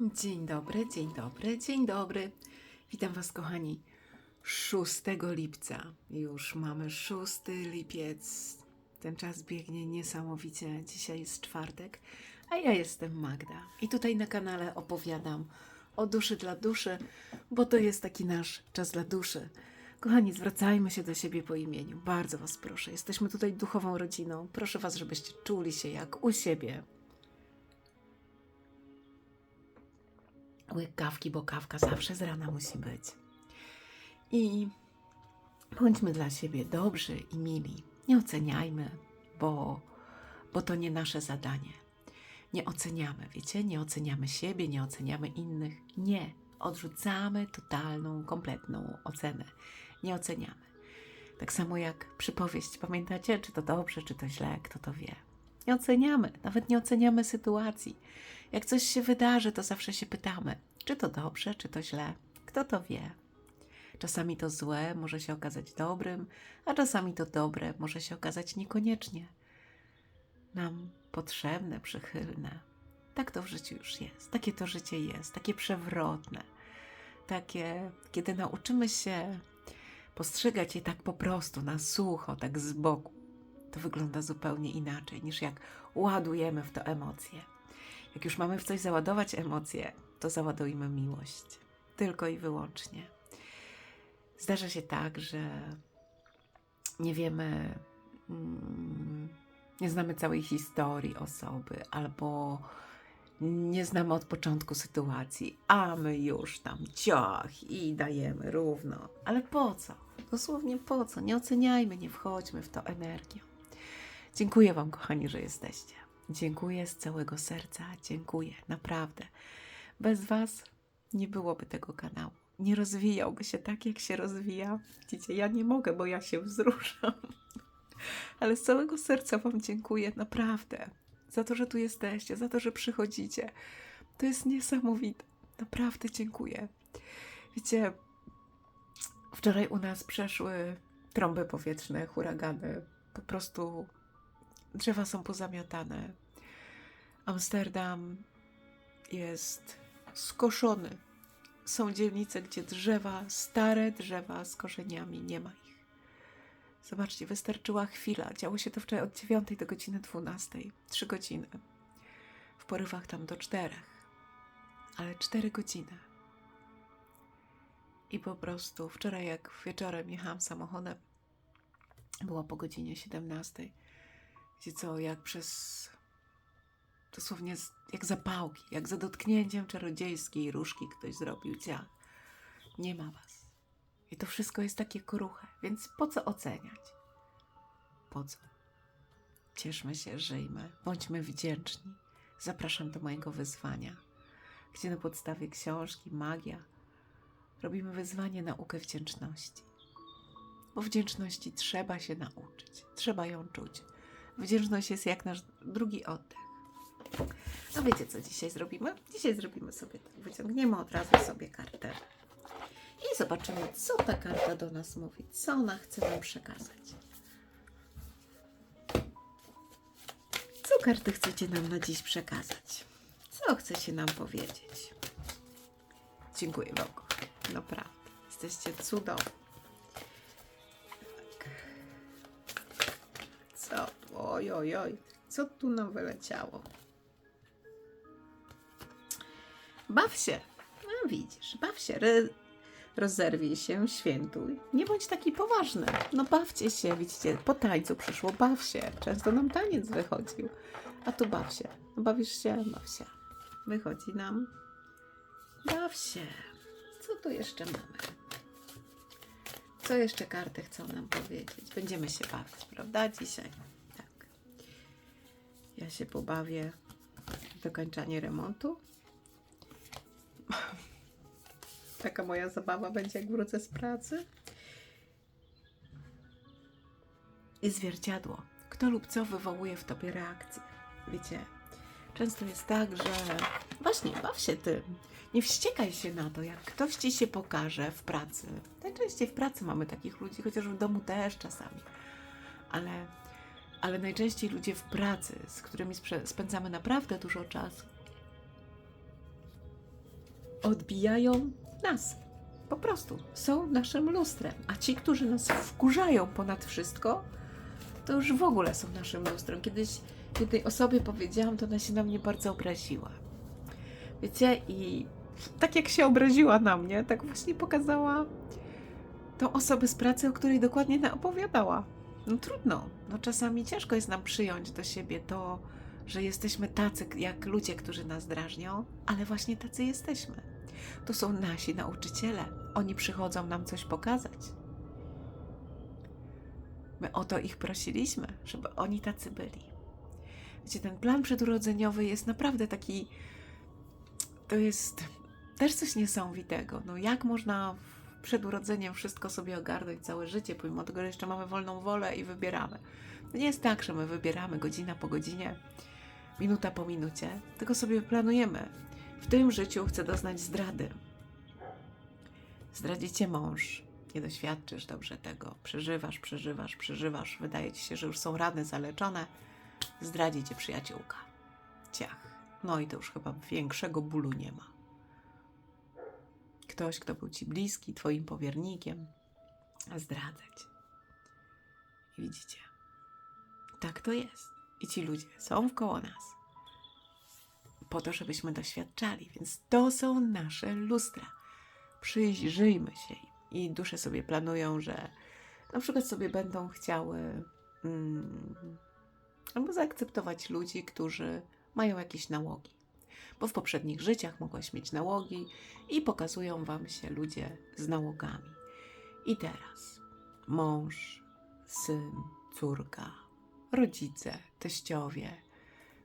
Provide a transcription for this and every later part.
Dzień dobry, dzień dobry, dzień dobry. Witam Was, kochani. 6 lipca. Już mamy 6 lipiec. Ten czas biegnie niesamowicie. Dzisiaj jest czwartek, a ja jestem Magda. I tutaj na kanale opowiadam o duszy dla duszy, bo to jest taki nasz czas dla duszy. Kochani, zwracajmy się do siebie po imieniu. Bardzo Was proszę. Jesteśmy tutaj duchową rodziną. Proszę Was, żebyście czuli się jak u siebie. Łyk kawki, bo kawka zawsze z rana musi być. I bądźmy dla siebie dobrzy i mili. Nie oceniajmy, bo, bo to nie nasze zadanie. Nie oceniamy, wiecie? Nie oceniamy siebie, nie oceniamy innych. Nie. Odrzucamy totalną, kompletną ocenę. Nie oceniamy. Tak samo jak przypowieść. Pamiętacie, czy to dobrze, czy to źle, kto to wie. Nie oceniamy, nawet nie oceniamy sytuacji. Jak coś się wydarzy, to zawsze się pytamy, czy to dobrze, czy to źle. Kto to wie? Czasami to złe może się okazać dobrym, a czasami to dobre może się okazać niekoniecznie nam potrzebne, przychylne. Tak to w życiu już jest. Takie to życie jest, takie przewrotne. Takie, kiedy nauczymy się postrzegać je tak po prostu, na sucho, tak z boku, to wygląda zupełnie inaczej niż jak ładujemy w to emocje. Jak już mamy w coś załadować emocje, to załadujmy miłość. Tylko i wyłącznie. Zdarza się tak, że nie wiemy, mm, nie znamy całej historii osoby, albo nie znamy od początku sytuacji, a my już tam ciach i dajemy równo. Ale po co? Dosłownie po co? Nie oceniajmy, nie wchodźmy w to energią. Dziękuję Wam, kochani, że jesteście. Dziękuję z całego serca. Dziękuję, naprawdę. Bez Was nie byłoby tego kanału. Nie rozwijałby się tak, jak się rozwija. Widzicie, ja nie mogę, bo ja się wzruszam. Ale z całego serca Wam dziękuję, naprawdę. Za to, że tu jesteście, za to, że przychodzicie. To jest niesamowite. Naprawdę dziękuję. Wiecie, wczoraj u nas przeszły trąby powietrzne, huragany. Po prostu drzewa są pozamiatane. Amsterdam jest skoszony. Są dzielnice, gdzie drzewa, stare drzewa z korzeniami, nie ma ich. Zobaczcie, wystarczyła chwila. Działo się to wczoraj od 9 do godziny 12. Trzy godziny. W porywach tam do czterech. Ale cztery godziny. I po prostu wczoraj, jak wieczorem jechałam samochodem, było po godzinie 17 Wiecie co, jak przez dosłownie jak zapałki, jak za dotknięciem czarodziejskiej różki ktoś zrobił ciach. Nie ma was. I to wszystko jest takie kruche, więc po co oceniać? Po co? Cieszmy się, żyjmy, bądźmy wdzięczni. Zapraszam do mojego wyzwania, gdzie na podstawie książki Magia robimy wyzwanie naukę wdzięczności. Bo wdzięczności trzeba się nauczyć, trzeba ją czuć. Wdzięczność jest jak nasz drugi oddech. No wiecie, co dzisiaj zrobimy? Dzisiaj zrobimy sobie tak. Wyciągniemy od razu sobie kartę i zobaczymy, co ta karta do nas mówi, co ona chce nam przekazać. Co karty chcecie nam na dziś przekazać? Co chcecie nam powiedzieć? Dziękuję Wam. Naprawdę. Jesteście cudowni. Tak. Co? Oj, oj, oj. Co tu nam wyleciało? Baw się. No widzisz, baw się. Re- rozerwij się, świętuj. Nie bądź taki poważny. No bawcie się, widzicie, po tańcu przyszło, baw się. Często nam taniec wychodził. A tu baw się. No bawisz się? Baw się. Wychodzi nam. Baw się. Co tu jeszcze mamy? Co jeszcze karty chcą nam powiedzieć? Będziemy się bawić, prawda? Dzisiaj. Tak. Ja się pobawię w dokończanie remontu. Taka moja zabawa będzie, jak wrócę z pracy. I zwierciadło. Kto lub co wywołuje w tobie reakcję? Wiecie, często jest tak, że właśnie baw się tym. Nie wściekaj się na to, jak ktoś ci się pokaże w pracy. Najczęściej w pracy mamy takich ludzi, chociaż w domu też czasami. Ale, ale najczęściej ludzie w pracy, z którymi spędzamy naprawdę dużo czasu, odbijają nas. Po prostu są naszym lustrem. A ci, którzy nas wkurzają ponad wszystko, to już w ogóle są naszym lustrem. Kiedyś jednej osobie powiedziałam, to ona się na mnie bardzo obraziła. Wiecie, i tak jak się obraziła na mnie, tak właśnie pokazała tą osobę z pracy, o której dokładnie na- opowiadała. No trudno. No czasami ciężko jest nam przyjąć do siebie to, że jesteśmy tacy jak ludzie, którzy nas drażnią, ale właśnie tacy jesteśmy. To są nasi nauczyciele. Oni przychodzą nam coś pokazać. My o to ich prosiliśmy, żeby oni tacy byli. Wiecie, ten plan przedurodzeniowy jest naprawdę taki. To jest też coś niesamowitego. No, jak można przed urodzeniem wszystko sobie ogarnąć, całe życie, pomimo tego, że jeszcze mamy wolną wolę i wybieramy. To nie jest tak, że my wybieramy godzina po godzinie, minuta po minucie, tylko sobie planujemy. W tym życiu chcę doznać zdrady. Zdradzi cię mąż, nie doświadczysz dobrze tego. Przeżywasz, przeżywasz, przeżywasz. Wydaje ci się, że już są rany zaleczone. Zdradzi cię przyjaciółka. Ciach. No i to już chyba większego bólu nie ma. Ktoś, kto był ci bliski, twoim powiernikiem, zdradzać. Widzicie, tak to jest. I ci ludzie są wkoło nas. Po to, żebyśmy doświadczali, więc to są nasze lustra. Przyjrzyjmy się. I dusze sobie planują, że na przykład sobie będą chciały mm, albo zaakceptować ludzi, którzy mają jakieś nałogi. Bo w poprzednich życiach mogłaś mieć nałogi i pokazują wam się ludzie z nałogami. I teraz mąż, syn, córka, rodzice, teściowie,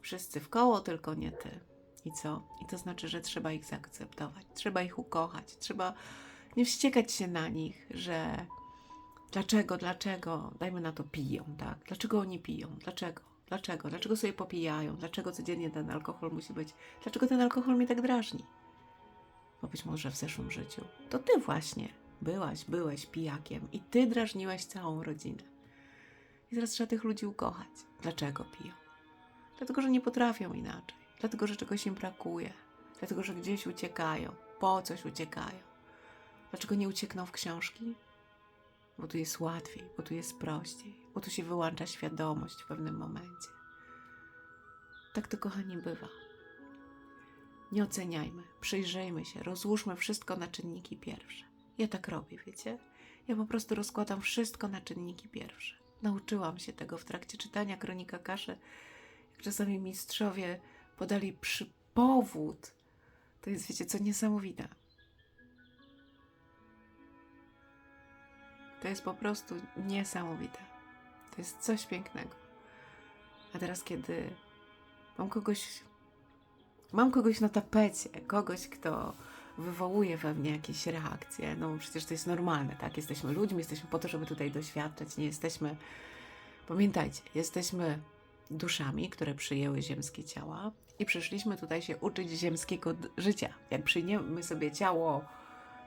wszyscy w koło, tylko nie ty. I co? I to znaczy, że trzeba ich zaakceptować, trzeba ich ukochać, trzeba nie wściekać się na nich, że dlaczego, dlaczego, dajmy na to piją, tak? Dlaczego oni piją? Dlaczego? Dlaczego? Dlaczego sobie popijają? Dlaczego codziennie ten alkohol musi być? Dlaczego ten alkohol mnie tak drażni? Bo być może w zeszłym życiu to ty właśnie byłaś, byłeś pijakiem i ty drażniłeś całą rodzinę. I teraz trzeba tych ludzi ukochać. Dlaczego piją? Dlatego, że nie potrafią inaczej. Dlatego, że czegoś im brakuje. Dlatego, że gdzieś uciekają. Po coś uciekają. Dlaczego nie uciekną w książki? Bo tu jest łatwiej, bo tu jest prościej, bo tu się wyłącza świadomość w pewnym momencie. Tak to, kochani, bywa. Nie oceniajmy, przyjrzyjmy się, rozłóżmy wszystko na czynniki pierwsze. Ja tak robię, wiecie? Ja po prostu rozkładam wszystko na czynniki pierwsze. Nauczyłam się tego w trakcie czytania Kronika Kaszy. Jak czasami mistrzowie podali przy powód, to jest, wiecie, co niesamowite. To jest po prostu niesamowite. To jest coś pięknego. A teraz, kiedy mam kogoś, mam kogoś na tapecie, kogoś, kto wywołuje we mnie jakieś reakcje, no przecież to jest normalne, tak? Jesteśmy ludźmi, jesteśmy po to, żeby tutaj doświadczać, nie jesteśmy, pamiętajcie, jesteśmy duszami, które przyjęły ziemskie ciała i przyszliśmy tutaj się uczyć ziemskiego życia. Jak przyjmiemy sobie ciało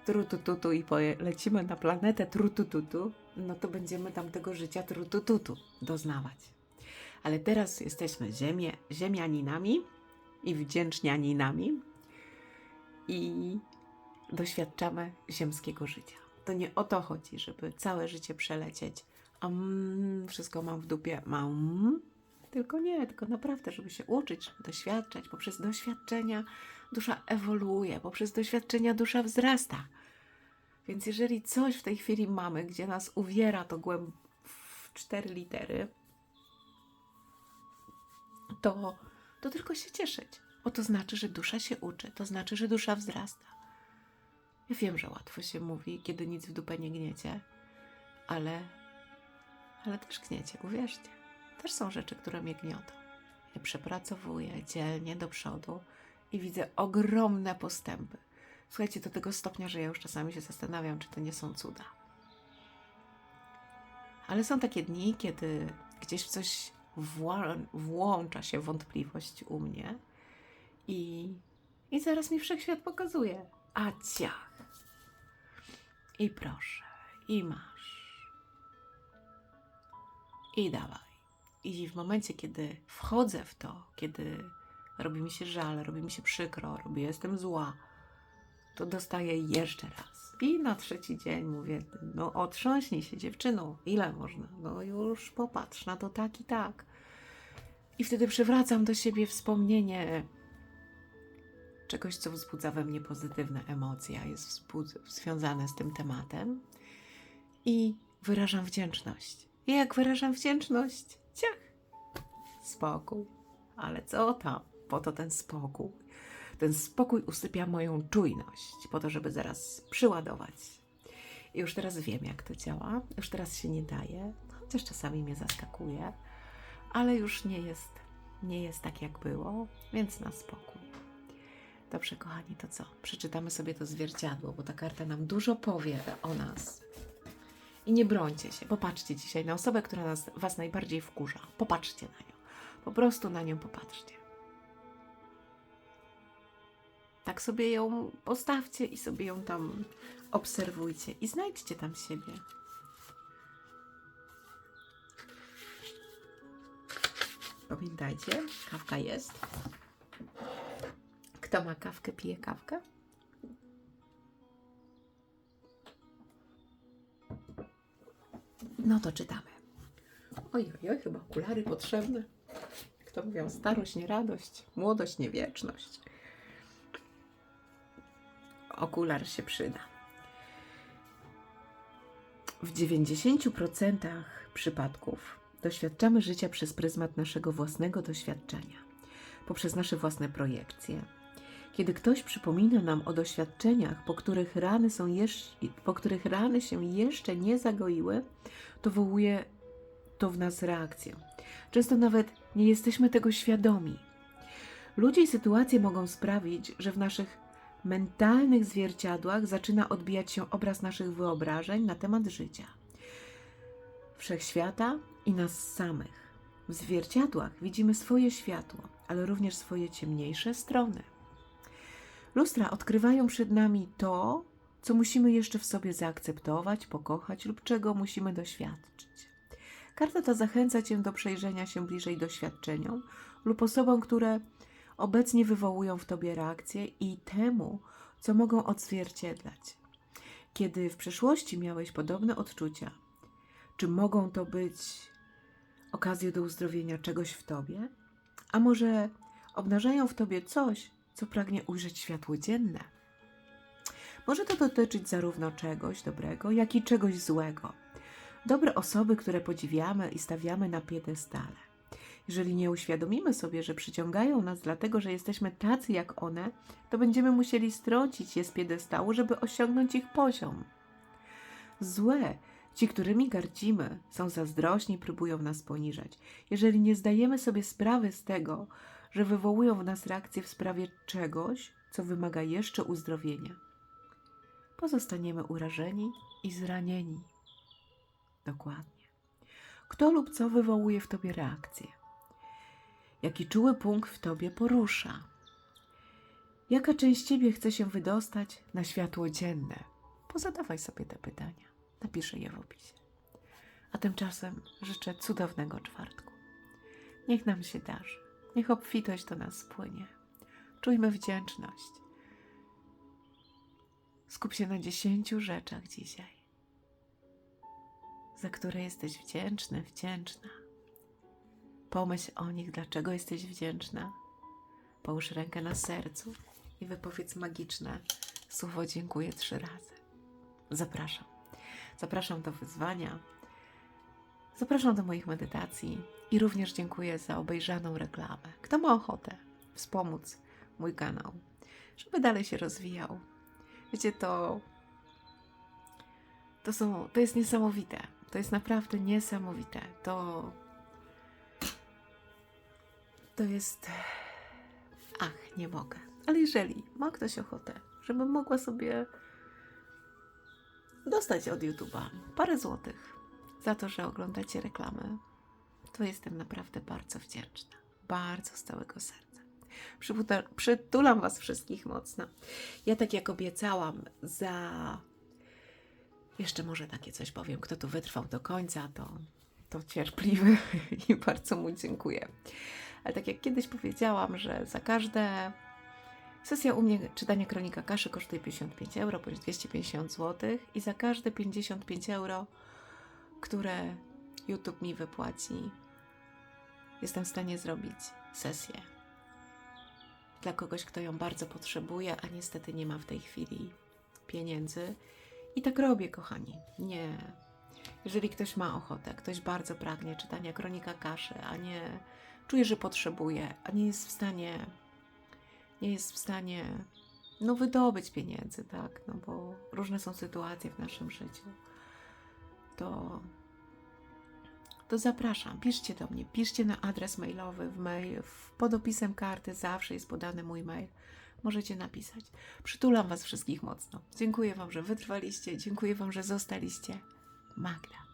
trutututu i polecimy na planetę trutututu, no to będziemy tam tego życia trutututu doznawać. Ale teraz jesteśmy ziemie, ziemianinami i wdzięcznianinami i doświadczamy ziemskiego życia. To nie o to chodzi, żeby całe życie przelecieć, mm, wszystko mam w dupie, mam. Tylko nie, tylko naprawdę, żeby się uczyć, żeby doświadczać. Poprzez doświadczenia dusza ewoluuje, poprzez doświadczenia dusza wzrasta. Więc jeżeli coś w tej chwili mamy, gdzie nas uwiera to głęb w cztery litery, to, to tylko się cieszyć, bo to znaczy, że dusza się uczy, to znaczy, że dusza wzrasta. Ja wiem, że łatwo się mówi, kiedy nic w dupę nie gniecie, ale, ale też gniecie, uwierzcie. Też są rzeczy, które mnie gniotą. Ja przepracowuję dzielnie do przodu i widzę ogromne postępy. Słuchajcie, do tego stopnia, że ja już czasami się zastanawiam, czy to nie są cuda. Ale są takie dni, kiedy gdzieś w coś włącza się wątpliwość u mnie i, i zaraz mi wszechświat pokazuje. A ciach. I proszę, i masz. I dawaj. I w momencie, kiedy wchodzę w to, kiedy robi mi się żal, robi mi się przykro, robię, jestem zła, to dostaję jeszcze raz. I na trzeci dzień mówię, no otrząśnij się dziewczyno, ile można? No już popatrz na to tak i tak. I wtedy przywracam do siebie wspomnienie czegoś, co wzbudza we mnie pozytywne emocje, a jest związane z tym tematem. I wyrażam wdzięczność. I jak wyrażam wdzięczność, ciach, spokój. Ale co tam? Po to ten spokój. Ten spokój usypia moją czujność, po to, żeby zaraz przyładować. I już teraz wiem, jak to działa. Już teraz się nie daje, chociaż czasami mnie zaskakuje, ale już nie jest, nie jest tak, jak było, więc na spokój. Dobrze, kochani, to co? Przeczytamy sobie to zwierciadło, bo ta karta nam dużo powie o nas. I nie brońcie się. Popatrzcie dzisiaj na osobę, która nas, was najbardziej wkurza. Popatrzcie na nią. Po prostu na nią popatrzcie. Tak sobie ją postawcie i sobie ją tam obserwujcie i znajdźcie tam siebie. Pamiętajcie, kawka jest. Kto ma kawkę, pije kawkę? No to czytamy. Oj, oj, oj, chyba okulary potrzebne. Kto mówią, starość nie radość, młodość nie wieczność. Okular się przyda. W 90% przypadków doświadczamy życia przez pryzmat naszego własnego doświadczenia, poprzez nasze własne projekcje. Kiedy ktoś przypomina nam o doświadczeniach, po których rany, są jeszcze, po których rany się jeszcze nie zagoiły, to wywołuje to w nas reakcję. Często nawet nie jesteśmy tego świadomi. Ludzie i sytuacje mogą sprawić, że w naszych mentalnych zwierciadłach zaczyna odbijać się obraz naszych wyobrażeń na temat życia, wszechświata i nas samych. W zwierciadłach widzimy swoje światło, ale również swoje ciemniejsze strony. Lustra odkrywają przed nami to, co musimy jeszcze w sobie zaakceptować, pokochać lub czego musimy doświadczyć. Karta ta zachęca Cię do przejrzenia się bliżej doświadczeniom lub osobom, które obecnie wywołują w Tobie reakcje i temu, co mogą odzwierciedlać. Kiedy w przeszłości miałeś podobne odczucia, czy mogą to być okazje do uzdrowienia czegoś w Tobie? A może obnażają w Tobie coś, co pragnie ujrzeć światło dzienne? Może to dotyczyć zarówno czegoś dobrego, jak i czegoś złego. Dobre osoby, które podziwiamy i stawiamy na piedestale. Jeżeli nie uświadomimy sobie, że przyciągają nas dlatego, że jesteśmy tacy jak one, to będziemy musieli strącić je z piedestału, żeby osiągnąć ich poziom. Złe, ci, którymi gardzimy, są zazdrośni, próbują nas poniżać. Jeżeli nie zdajemy sobie sprawy z tego, że wywołują w nas reakcje w sprawie czegoś, co wymaga jeszcze uzdrowienia, pozostaniemy urażeni i zranieni. Dokładnie. Kto lub co wywołuje w tobie reakcję? Jaki czuły punkt w tobie porusza? Jaka część ciebie chce się wydostać na światło dzienne? Pozadawaj sobie te pytania. Napiszę je w opisie. A tymczasem życzę cudownego czwartku. Niech nam się darzy. Niech obfitość do nas spłynie. Czujmy wdzięczność. Skup się na dziesięciu rzeczach dzisiaj, za które jesteś wdzięczny, wdzięczna. Pomyśl o nich, dlaczego jesteś wdzięczna. Połóż rękę na sercu i wypowiedz magiczne słowo dziękuję trzy razy. Zapraszam. Zapraszam do wyzwania. Zapraszam do moich medytacji i również dziękuję za obejrzaną reklamę. Kto ma ochotę wspomóc mój kanał, żeby dalej się rozwijał. Wiecie, to to są, to jest niesamowite. To jest naprawdę niesamowite. To to jest ach, nie mogę. Ale jeżeli ma ktoś ochotę, żebym mogła sobie dostać od YouTube'a parę złotych za to, że oglądacie reklamę, to jestem naprawdę bardzo wdzięczna. Bardzo z całego serca. Przytulam Was wszystkich mocno. Ja tak jak obiecałam, za. Jeszcze może takie coś powiem. Kto tu wytrwał do końca, to, to cierpliwy i bardzo mu dziękuję. Ale tak jak kiedyś powiedziałam, że za każde Sesja u mnie czytania Kronika Kaszy kosztuje 55 euro, bądź 250 zł i za każde 55 euro, które YouTube mi wypłaci, jestem w stanie zrobić sesję dla kogoś, kto ją bardzo potrzebuje, a niestety nie ma w tej chwili pieniędzy. I tak robię, kochani. Nie. Jeżeli ktoś ma ochotę, ktoś bardzo pragnie czytania Kronika Kaszy, a nie czuje, że potrzebuje, a nie jest w stanie, nie jest w stanie, no, wydobyć pieniędzy, tak, no bo różne są sytuacje w naszym życiu, to, to zapraszam, piszcie do mnie, piszcie na adres mailowy, w mail, pod opisem karty zawsze jest podany mój mail. Możecie napisać. Przytulam Was wszystkich mocno. Dziękuję Wam, że wytrwaliście. Dziękuję Wam, że zostaliście. Magda.